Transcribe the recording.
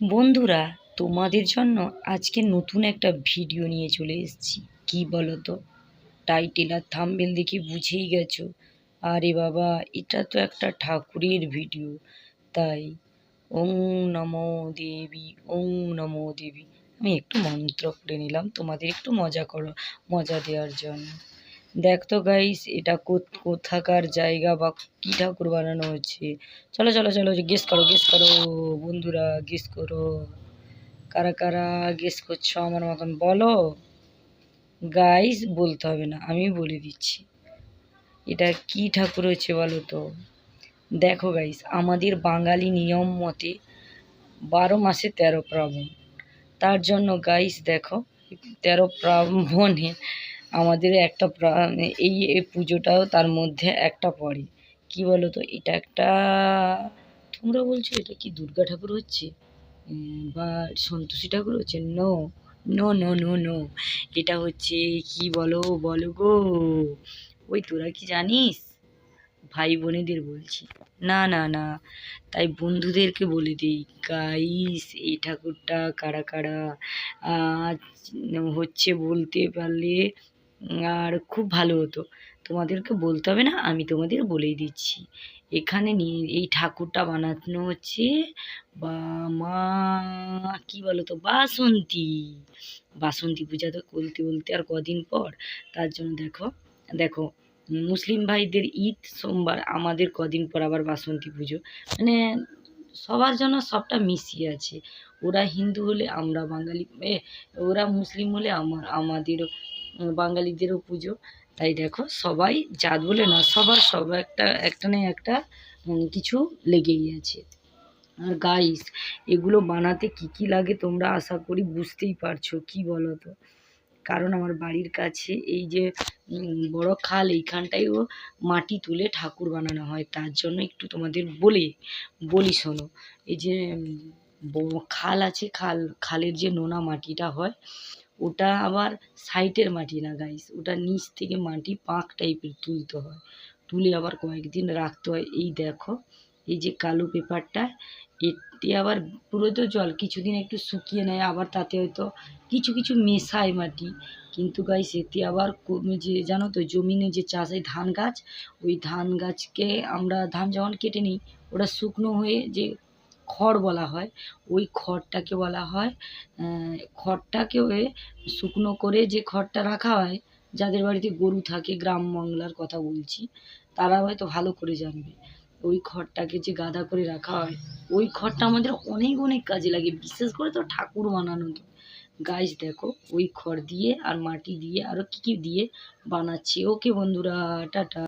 বন্ধুরা, তোমাদের জন্য আজকে নতুন একটা ভিডিও নিয়ে চলে এসেছি। কি বলো তো টাইটেল আর থাম্বেল দেখে বুঝেই গেছো। আরে বাবা, এটা তো একটা ঠাকুরের ভিডিও। তাই, ওং নমো দেবী, ওং নমো দেবী। আমি একটু মন্ত্র পড়ে নিলাম, তোমাদের একটু মজা করো, মজা দেওয়ার জন্য। দেখ তো গাইস এটা কোথ- কোথাকার জায়গা বা কী ঠাকুর বানানো হচ্ছে চলো চলো চলো গেস করো গেস করো, বন্ধুরা গেস করো। কারা কারা গেস করছ আমার মতন? বলো। গাইস বলতে হবে না, আমি বলে দিচ্ছি। এটা কি ঠাকুর হচ্ছে বলো তো? দেখো গাইস আমাদের বাঙালি নিয়ম মতে বারো মাসে তেরো প্রাবণ। তার জন্য গাইস দেখো, তেরো প্রাবণে আমাদের একটা প্রা- এই পুজোটাও তার মধ্যে একটা পড়ে। কি বলো তো এটা একটা, তোমরা বলছো এটা কি দুর্গা ঠাকুর হচ্ছে? বা সন্তোষী ঠাকুর হচ্ছে? No no no no no এটা হচ্ছে, কি বলো বলো গো। ওই তোরা কি জানিস? ভাই বোনেদের বলছি। না না না। তাই বন্ধুদেরকে বলে দিই গাইস এই ঠাকুরটা কারা কারা? হচ্ছে বলতে পারলে আর খুব ভালো হতো। তোমাদেরকে বলতে হবে না, আমি তোমাদের বলেই দিচ্ছি। এখানে নিয়ে এই ঠাকুরটা বানানো হচ্ছে, বা মা, কি বলো তো বাসন্তী। বাসন্তী পূজা তো বলতে বলতে আর কদিন পর, তার জন্য দেখো দেখো, মুসলিম ভাইদের ঈদ সোমবার, আমাদের কদিন পর আবার বাসন্তী পুজো। মানে সবার জন্য সবটা মিশিয়ে আছে। ওরা হিন্দু হলে আমরা বাঙালি ওরা মুসলিম হলে আমার, আমাদেরও বাঙালিদেরও পুজো। তাই দেখো, সবাই জাত বলে না, সবার সব একটা একটা না একটা কিছু লেগেই আছে। আর গাইস এগুলো বানাতে কি কি লাগে তোমরা আশা করি বুঝতেই পারছ, কি বলো তো কারণ আমার বাড়ির কাছে এই যে বড় খাল এইখানটায়ও মাটি তুলে ঠাকুর বানানো হয়। তার জন্য একটু তোমাদের বলি বলি শোনো। এই যে খাল আছে, খাল, খালের যে নোনা মাটিটা হয় ওটা আবার সাইটের মাটি না গাইস ওটা নিচ থেকে মাটি পাঁক টাইপের তুলতে হয়। তুলে আবার কয়েকদিন রাখতে হয়। এই দেখো, এই যে কালো পেপারটা এটি আবার পুরো তো জল। কিছুদিন একটু শুকিয়ে নেয়, আবার তাতে হয়তো কিছু কিছু মেশায় মাটি। কিন্তু গাইস এতে আবার যে, জানো তো, জমিনে যে চাষ হয় ধান গাছ, ওই ধান গাছকে আমরা, ধান যখন কেটে নিই, ওটা শুকনো হয়ে যে খড় বলা হয়। ওই খড়টাকে বলা হয় খড়টাকে শুকনো করে যে খড়টা রাখা হয়, যাদের বাড়িতে গরু থাকে, গ্রাম বাংলার কথা বলছি, তারা হয়তো ভালো করে জানবে। ওই খড়টাকে যে গাদা করে রাখা হয়, ওই খড়টা আমাদের অনেক অনেক কাজে লাগে। বিশেষ করে তো ঠাকুর বানানো গাছ দেখো, ওই খড় দিয়ে আর মাটি দিয়ে আরও কী কী দিয়ে বানাচ্ছি। ওকে বন্ধুরা, টাটা।